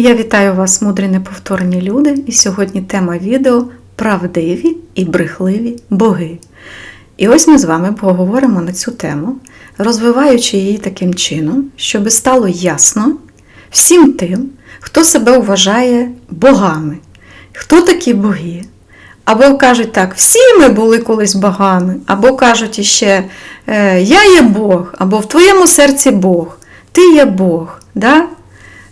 Я вітаю вас, мудрі неповторні люди, і сьогодні тема відео Правдиві і брехливі боги. І ось ми з вами поговоримо на цю тему, розвиваючи її таким чином, щоб стало ясно всім тим, хто себе вважає богами. Хто такі боги? Або кажуть так, всі ми були колись богами, або кажуть іще «Е, Я є Бог, або в твоєму серці Бог, ти є Бог. Да?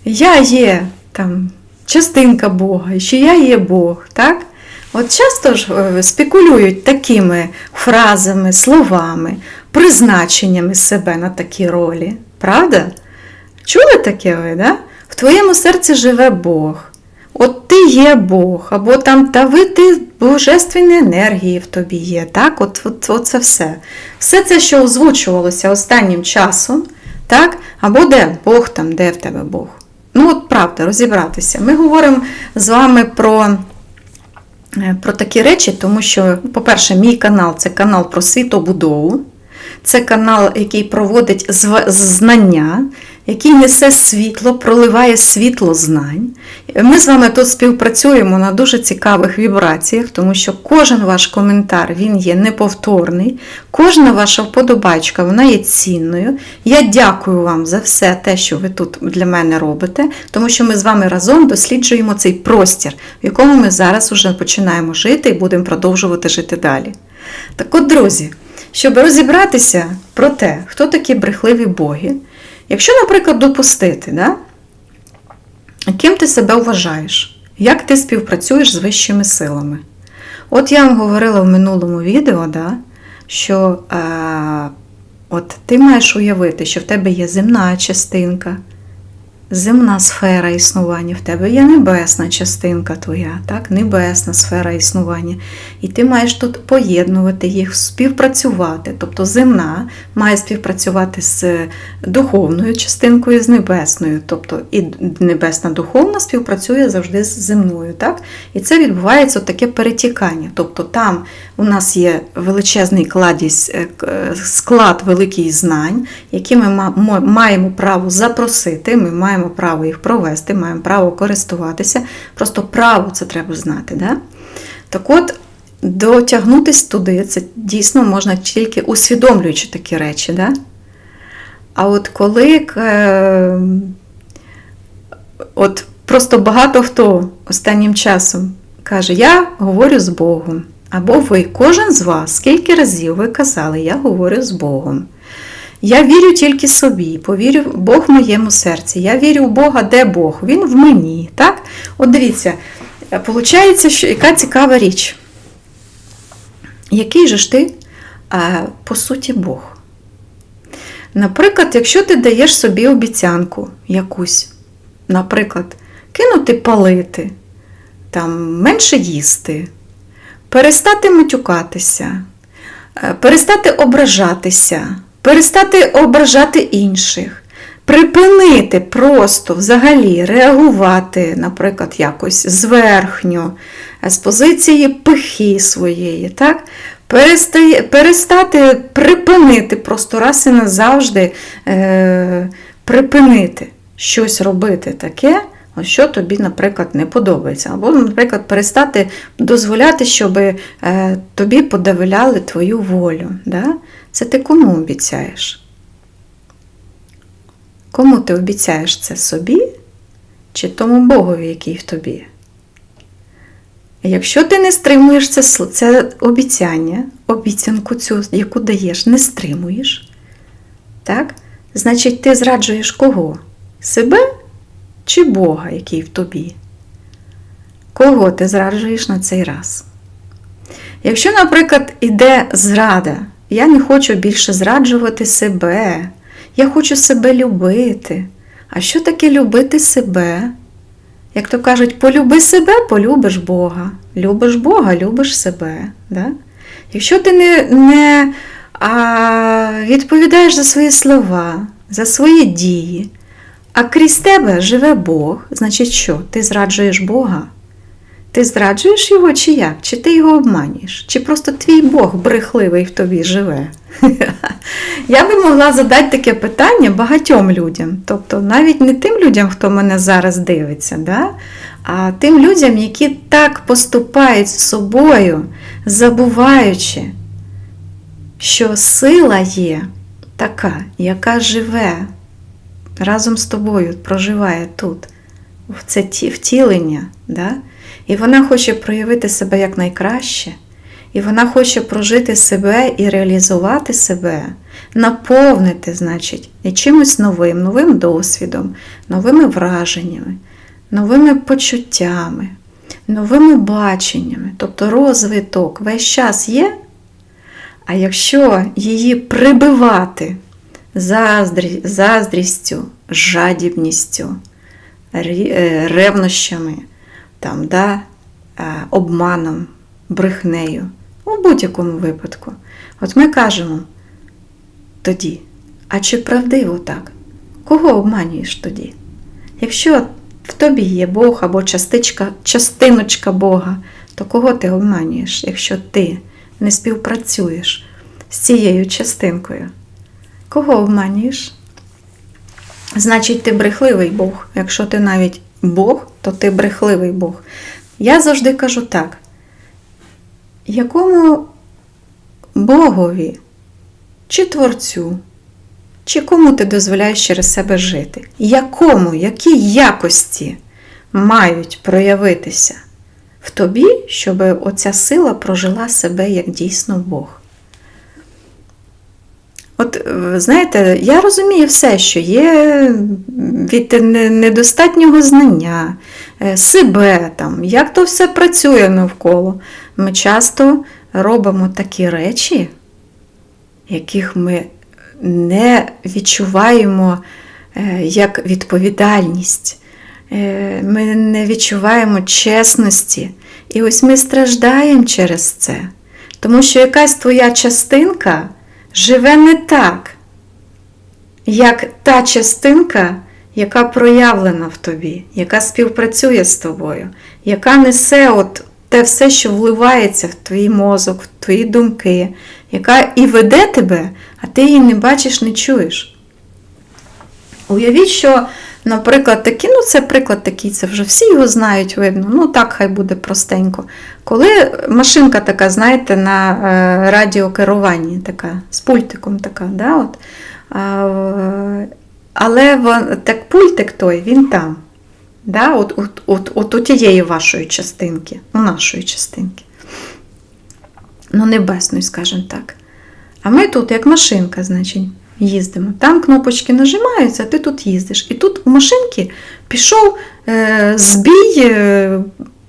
Я є там частинка Бога, що я є Бог. Так? От часто ж е, спекулюють такими фразами, словами, призначеннями себе на такі ролі. Правда? Чули таке ви? Да? В твоєму серці живе Бог. От ти є Бог, або там та ви ти божественні енергії в тобі є. Так? От, от, от це все. Все це, що озвучувалося останнім часом, так? або де Бог там, де в тебе Бог. Ну, от правда, розібратися. Ми говоримо з вами про, е, про такі речі, тому що, по-перше, мій канал це канал про світобудову. Це канал, який проводить знання, який несе світло, проливає світло знань. Ми з вами тут співпрацюємо на дуже цікавих вібраціях, тому що кожен ваш коментар він є неповторний, кожна ваша вподобачка вона є цінною. Я дякую вам за все те, що ви тут для мене робите, тому що ми з вами разом досліджуємо цей простір, в якому ми зараз уже починаємо жити і будемо продовжувати жити далі. Так от, друзі, щоб розібратися про те, хто такі брехливі боги, якщо, наприклад, допустити, да, ким ти себе вважаєш, як ти співпрацюєш з вищими силами. От я вам говорила в минулому відео, да, що е, от ти маєш уявити, що в тебе є земна частинка, земна сфера існування, в тебе є небесна частинка твоя, так? небесна сфера існування. І ти маєш тут поєднувати їх, співпрацювати. Тобто земна має співпрацювати з духовною частинкою, з небесною. Тобто і небесна духовна співпрацює завжди з земною. Так? І це відбувається таке перетікання. Тобто там у нас є величезний кладість, е, е, склад великий знань, які ми маємо право запросити, ми маємо право їх провести, маємо право користуватися. Просто право це треба знати. Да? Так от, дотягнутись туди, це дійсно можна тільки усвідомлюючи такі речі. Да? А от коли е, от просто багато хто останнім часом каже, я говорю з Богом. Або ви, кожен з вас, скільки разів ви казали, я говорю з Богом. Я вірю тільки собі, повірю Бог в моєму серці. Я вірю в Бога, де Бог? Він в мені. Так? От дивіться, виходить, що яка цікава річ. Який же ж ти, по суті, Бог? Наприклад, якщо ти даєш собі обіцянку якусь, наприклад, кинути палити, там, менше їсти, перестати матюкатися, е, перестати ображатися, перестати ображати інших, припинити просто взагалі реагувати, наприклад, якось зверхньо, е, з позиції пихи своєї, так? Перестати припинити просто раз і назавжди е, припинити щось робити таке, що тобі, наприклад, не подобається. Або, наприклад, перестати дозволяти, щоб е, тобі подавляли твою волю. Да? Це ти кому обіцяєш? Кому ти обіцяєш це собі чи тому Богові, який в тобі? Якщо ти не стримуєш це, це обіцяння, обіцянку цю, яку даєш, не стримуєш, так? значить ти зраджуєш кого? Себе чи Бога, який в тобі? Кого ти зраджуєш на цей раз? Якщо, наприклад, іде зрада, я не хочу більше зраджувати себе, я хочу себе любити. А що таке любити себе? Як то кажуть, полюби себе, полюбиш Бога. Любиш Бога, любиш себе. Да? Якщо ти не, не а, відповідаєш за свої слова, за свої дії, а крізь тебе живе Бог, значить що? Ти зраджуєш Бога. Ти зраджуєш його чи як? Чи ти його обманюєш? Чи просто твій Бог брехливий в тобі живе? Я би могла задати таке питання багатьом людям. Тобто навіть не тим людям, хто мене зараз дивиться, да? а тим людям, які так поступають з собою, забуваючи, що сила є така, яка живе разом з тобою, проживає тут, в це ті- втілення. Да? І вона хоче проявити себе як найкраще, і вона хоче прожити себе і реалізувати себе, наповнити, значить, і чимось новим, новим досвідом, новими враженнями, новими почуттями, новими баченнями. Тобто розвиток весь час є. А якщо її прибивати заздрі, заздрістю, жадібністю, е, ревнощами, там, да, е, обманом, брехнею, у будь-якому випадку, от ми кажемо тоді, а чи правдиво так? Кого обманюєш тоді? Якщо в тобі є Бог або частичка, частиночка Бога, то кого ти обманюєш, якщо ти не співпрацюєш з цією частинкою? Кого обманюєш? Значить, ти брехливий Бог. Якщо ти навіть Бог, то ти брехливий Бог. Я завжди кажу так: якому Богові чи Творцю, чи кому ти дозволяєш через себе жити? Якому, які якості мають проявитися в тобі, щоб оця сила прожила себе як дійсно Бог? От е, знаєте, я розумію все, що є від недостатнього знання, е, себе там, як то все працює навколо. Ми часто робимо такі речі, яких ми не відчуваємо е, як відповідальність. Ми не відчуваємо чесності. І ось ми страждаємо через це. Тому що якась твоя частинка живе не так, як та частинка, яка проявлена в тобі, яка співпрацює з тобою, яка несе от те все, що вливається в твій мозок, в твої думки, яка і веде тебе, а ти її не бачиш, не чуєш. Уявіть, що, наприклад, такі, ну це приклад такий, це вже всі його знають, видно, ну так хай буде простенько. Коли машинка така, знаєте, на е, радіокеруванні, така, з пультиком така, да, от, але так пультик той, він там. Да, от, от, от, от у тієї вашої частинки, у нашої частинки. Ну, небесної, скажімо так. А ми тут, як машинка, значить, їздимо. Там кнопочки нажимаються, а ти тут їздиш. І тут у машинки пішов е, збій е,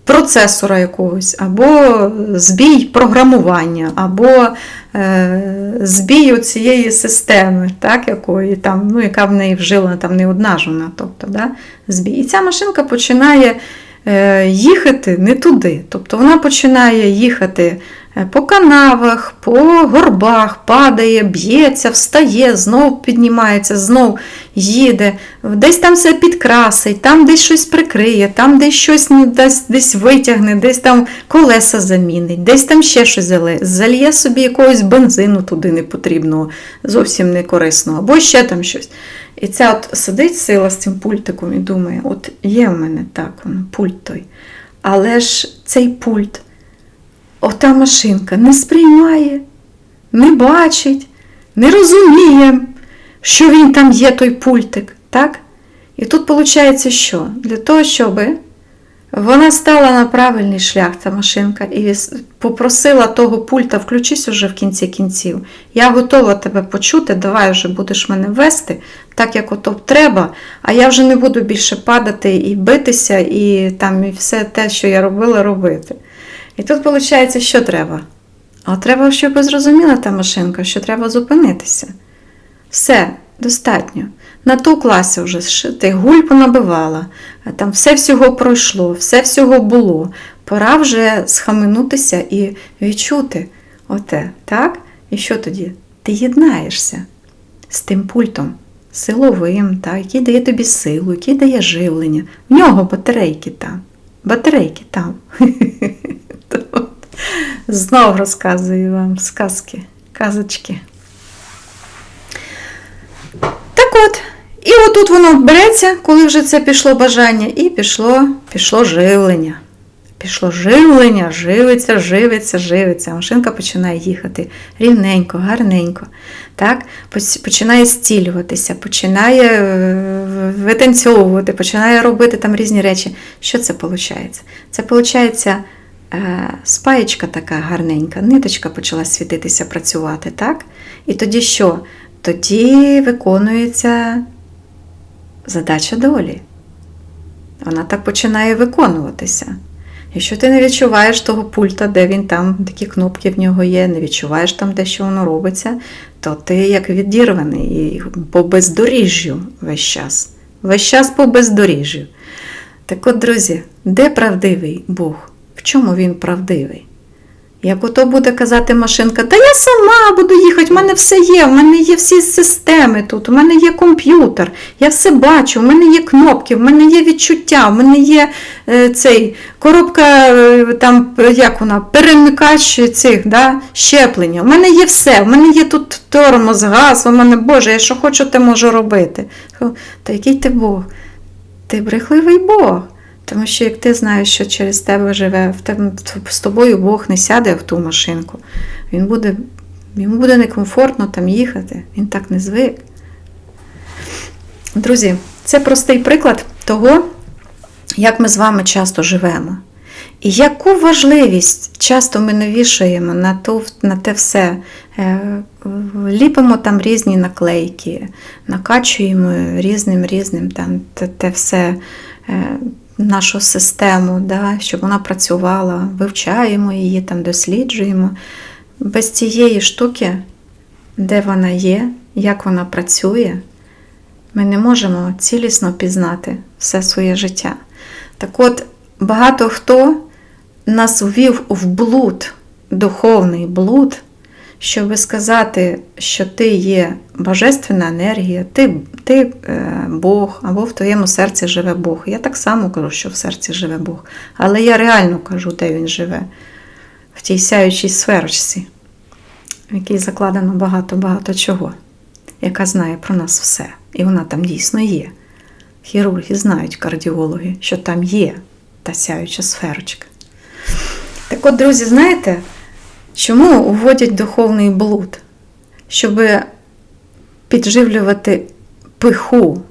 процесора якогось, або збій програмування, або е, збій цієї системи, так, якої там, ну, яка в неї вжила там не одна ж вона, тобто, да, збій. І ця машинка починає їхати не туди. Тобто вона починає їхати по канавах, по горбах, падає, б'ється, встає, знов піднімається, знов їде, десь там все підкрасить, там десь щось прикриє, там десь щось десь, десь витягне, десь там колеса замінить, десь там ще щось залє, зальє собі якогось бензину туди непотрібного, зовсім не корисного, або ще там щось. І ця от сидить сила з цим пультиком і думає, от є в мене так, воно, пульт той. Але ж цей пульт, ота машинка не сприймає, не бачить, не розуміє, що він там є, той пультик. так? І тут виходить, що? Для того, щоб вона стала на правильний шлях, ця машинка, і попросила того пульта, включись уже в кінці кінців. Я готова тебе почути, давай вже будеш мене вести, так як ото треба, а я вже не буду більше падати і битися, і там і все те, що я робила, робити. І тут виходить, що треба? А треба, щоб зрозуміла та машинка, що треба зупинитися. Все, достатньо. На ту класі вже ти гуль понабивала, там все всього пройшло, все всього було. Пора вже схаменутися і відчути оте, так? І що тоді? Ти єднаєшся з тим пультом силовим, так, який дає тобі силу, який дає живлення. В нього батарейки там. Батарейки там. Знов розказую вам сказки, казочки. Так от, і отут воно береться, коли вже це пішло бажання, і пішло, пішло живлення. Пішло живлення, живиться, живиться, живиться. Машинка починає їхати рівненько, гарненько. Так? Починає стілюватися, починає е, витанцьовувати, починає робити там різні речі. Що це виходить? Це виходить спаєчка така гарненька, ниточка почала світитися, працювати, так? І тоді що? Тоді виконується задача долі. Вона так починає виконуватися. Якщо ти не відчуваєш того пульта, де він там, такі кнопки в нього є, не відчуваєш там, де що воно робиться, то ти як відірваний і по бездоріжжю весь час. Весь час по бездоріжжю. Так от, друзі, де правдивий Бог? В чому він правдивий? Як ото буде казати машинка, та я сама буду їхати, в мене все є, в мене є всі системи тут, у мене є комп'ютер, я все бачу, в мене є кнопки, в мене є відчуття, в мене є е, цей коробка, е, там, як вона, перемикач цих да, щеплення. У мене є все, в мене є тут тормоз, газ, у мене Боже, я що хочу, те можу робити. Та який ти Бог? Ти брехливий Бог. Тому що як ти знаєш, що через тебе живе, в тебе, з тобою Бог не сяде в ту машинку, він буде, йому буде некомфортно там їхати, він так не звик. Друзі, це простий приклад того, як ми з вами часто живемо. І яку важливість часто ми навішуємо на, ту, на те все, Е, ліпимо там різні наклейки, накачуємо різним різним там те, те все е, нашу систему, да, щоб вона працювала, вивчаємо її, там, досліджуємо. Без цієї штуки, де вона є, як вона працює, ми не можемо цілісно пізнати все своє життя. Так от, багато хто нас ввів в блуд, духовний блуд, щоб сказати, що ти є божественна енергія, ти, ти е, Бог, або в твоєму серці живе Бог. Я так само кажу, що в серці живе Бог. Але я реально кажу, де він живе, в тій сяючій сферочці, в якій закладено багато-багато чого, яка знає про нас все. І вона там дійсно є. Хірурги знають, кардіологи, що там є та сяюча сферочка. Так от, друзі, знаєте, чому уводять духовний блуд? Щоб підживлювати пиху,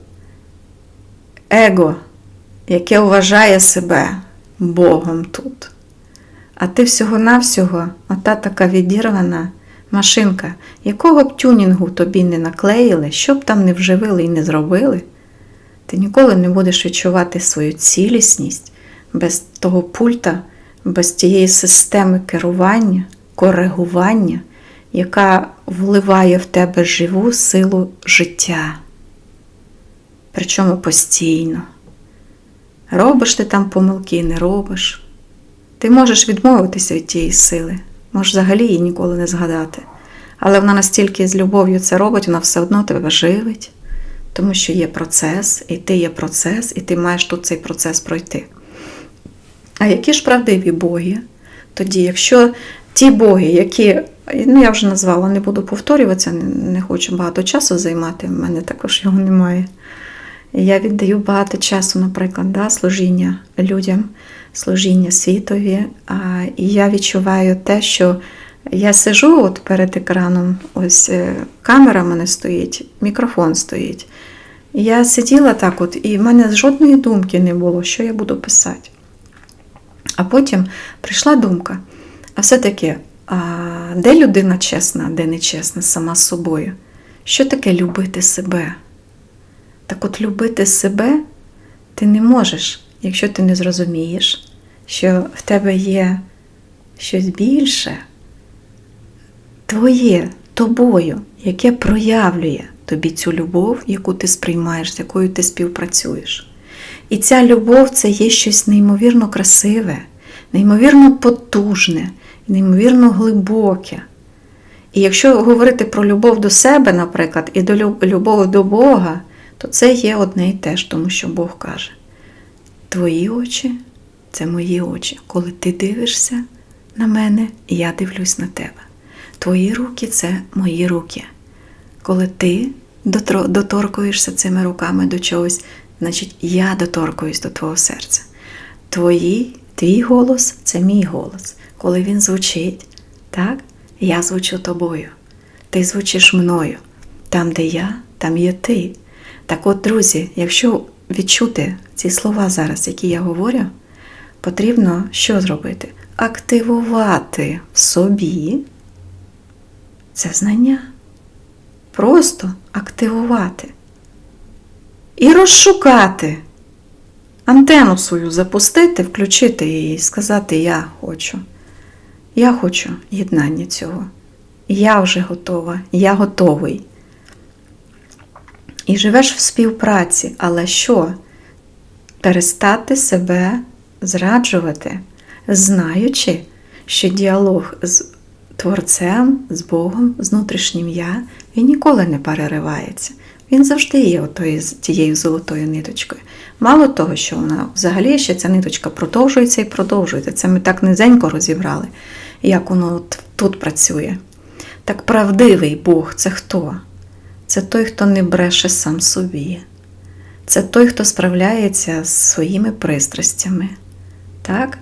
его, яке вважає себе Богом тут. А ти всього-навсього, ота така відірвана машинка, якого б тюнінгу тобі не наклеїли, що б там не вживили і не зробили, ти ніколи не будеш відчувати свою цілісність без того пульта, без тієї системи керування, коригування, яка вливає в тебе живу силу життя. Причому постійно. Робиш ти там помилки, не робиш. Ти можеш відмовитися від тієї сили, можеш взагалі її ніколи не згадати. Але вона настільки з любов'ю це робить, вона все одно тебе живить, тому що є процес, і ти є процес, і ти маєш тут цей процес пройти. А які ж правдиві боги? Тоді, якщо ті боги, які, ну я вже назвала, не буду повторюватися, не, не хочу багато часу займати, в мене також його немає. Я віддаю багато часу, наприклад, да, служіння людям, служіння світові. А, І я відчуваю те, що я сижу от перед екраном, ось е, камера в мене стоїть, мікрофон стоїть. Я сиділа так, от, і в мене жодної думки не було, що я буду писати. А потім прийшла думка: а все-таки, де людина чесна, де нечесна сама з собою? Що таке любити себе? Так от любити себе ти не можеш, якщо ти не зрозумієш, що в тебе є щось більше, твоє тобою, яке проявлює тобі цю любов, яку ти сприймаєш, з якою ти співпрацюєш. І ця любов це є щось неймовірно красиве, неймовірно потужне, неймовірно глибоке. І якщо говорити про любов до себе, наприклад, і до любов до Бога, то це є одне і те ж, тому що Бог каже: Твої очі це мої очі. Коли ти дивишся на мене, я дивлюсь на тебе. Твої руки це мої руки. Коли ти доторкуєшся цими руками до чогось, значить я доторкуюсь до твого серця. Твої, твій голос це мій голос. Коли він звучить, так, я звучу тобою. Ти звучиш мною. Там, де я, там є ти. Так от, друзі, якщо відчути ці слова зараз, які я говорю, потрібно що зробити? Активувати в собі це знання. Просто активувати. І розшукати. Антенну свою запустити, включити її і сказати Я хочу. Я хочу єднання цього. Я вже готова, я готовий. І живеш в співпраці, але що? Перестати себе зраджувати, знаючи, що діалог з Творцем, з Богом, з внутрішнім я, він ніколи не переривається. Він завжди є отою, тією золотою ниточкою. Мало того, що вона взагалі ще ця ниточка продовжується і продовжується. Це ми так низенько розібрали, як воно от тут працює. Так правдивий Бог це хто? Це той, хто не бреше сам собі. Це той, хто справляється з своїми пристрастями. Так?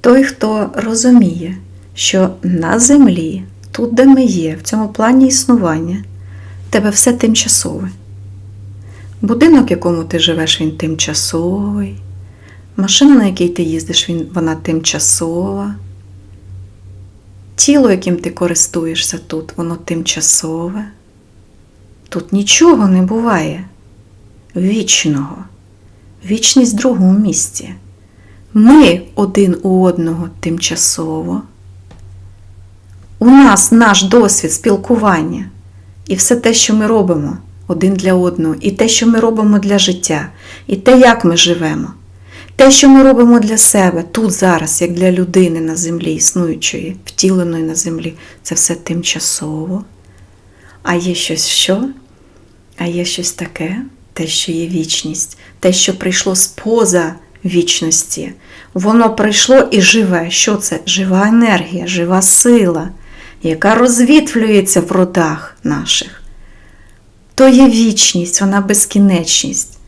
Той, хто розуміє, що на землі, тут, де ми є, в цьому плані існування, тебе все тимчасове. Будинок, в якому ти живеш, він тимчасовий. Машина, на якій ти їздиш, він, вона тимчасова. Тіло, яким ти користуєшся тут, воно тимчасове. Тут нічого не буває вічного, вічність в другому місці. Ми один у одного тимчасово. У нас наш досвід спілкування і все те, що ми робимо один для одного, і те, що ми робимо для життя, і те, як ми живемо, те, що ми робимо для себе тут зараз, як для людини на землі, існуючої, втіленої на землі, це все тимчасово. А є щось що? А є щось таке, те, що є вічність, те, що прийшло споза вічності. Воно прийшло і живе. Що це? Жива енергія, жива сила, яка розвітлюється в родах наших. То є вічність, вона безкінечність.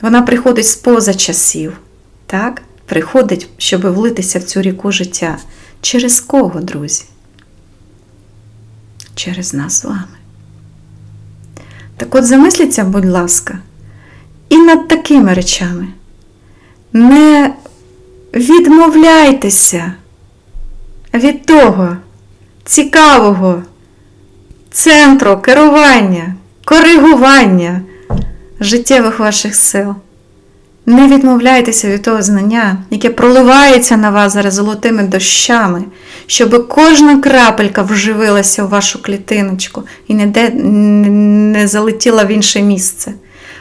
Вона приходить споза часів, так? приходить, щоб влитися в цю ріку життя. Через кого, друзі? Через нас з вами. Так от замисліться, будь ласка, і над такими речами. Не відмовляйтеся від того цікавого центру керування, коригування життєвих ваших сил. Не відмовляйтеся від того знання, яке проливається на вас зараз золотими дощами, щоб кожна крапелька вживилася у вашу клітиночку і не, де, не залетіла в інше місце.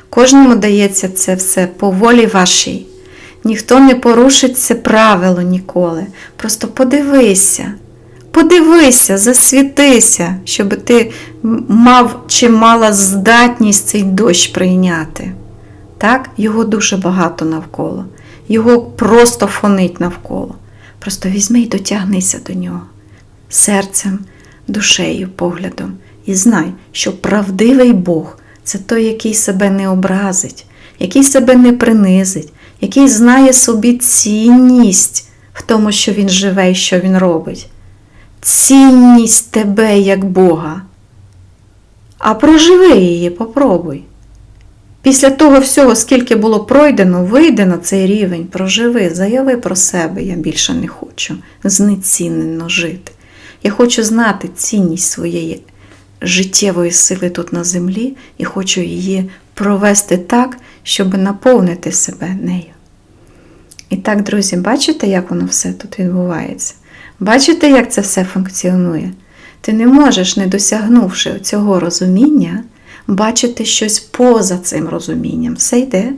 Кожному дається це все по волі вашій. Ніхто не порушить це правило ніколи. Просто подивися, подивися, засвітися, щоб ти мав чи мала здатність цей дощ прийняти. Так, його дуже багато навколо, його просто фонить навколо. Просто візьми і дотягнися до нього серцем, душею, поглядом. І знай, що правдивий Бог це той, який себе не образить, який себе не принизить, який знає собі цінність в тому, що він живе і що він робить. Цінність тебе як Бога. А проживи її, попробуй. Після того всього, скільки було пройдено, вийди на цей рівень, проживи, заяви про себе, я більше не хочу знецінено жити. Я хочу знати цінність своєї життєвої сили тут на землі і хочу її провести так, щоб наповнити себе нею. І так, друзі, бачите, як воно все тут відбувається? Бачите, як це все функціонує? Ти не можеш, не досягнувши цього розуміння, бачити щось поза цим розумінням. Все йде,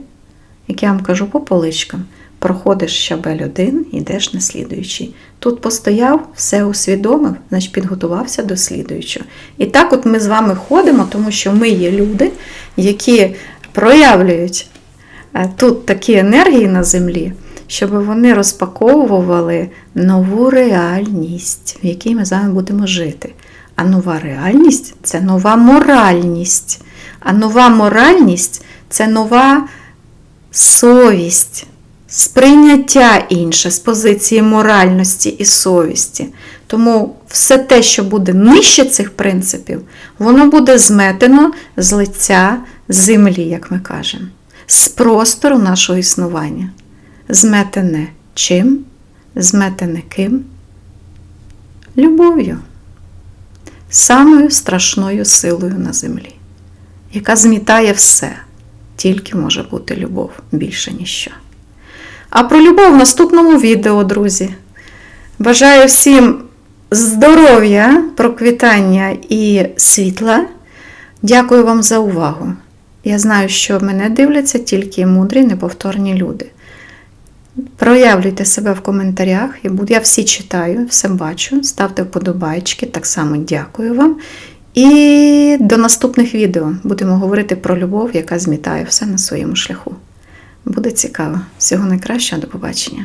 як я вам кажу, по поличкам. Проходиш щабель один, йдеш на слідуючий. Тут постояв, все усвідомив, значить підготувався до слідуючого. І так от ми з вами ходимо, тому що ми є люди, які проявлюють тут такі енергії на землі, щоб вони розпаковували нову реальність, в якій ми з вами будемо жити. А нова реальність це нова моральність. А нова моральність це нова совість, сприйняття інше з позиції моральності і совісті. Тому все те, що буде нижче цих принципів, воно буде зметено з лиця землі, як ми кажемо, з простору нашого існування. Зметене чим? Зметене ким? Любов'ю. Самою страшною силою на землі, яка змітає все. Тільки може бути любов, більше ніщо. А про любов в наступному відео, друзі. Бажаю всім здоров'я, проквітання і світла. Дякую вам за увагу. Я знаю, що мене дивляться тільки мудрі, неповторні люди. Проявлюйте себе в коментарях, я всі читаю, все бачу. Ставте вподобайки, так само дякую вам. І до наступних відео будемо говорити про любов, яка змітає все на своєму шляху. Буде цікаво. Всього найкращого, до побачення.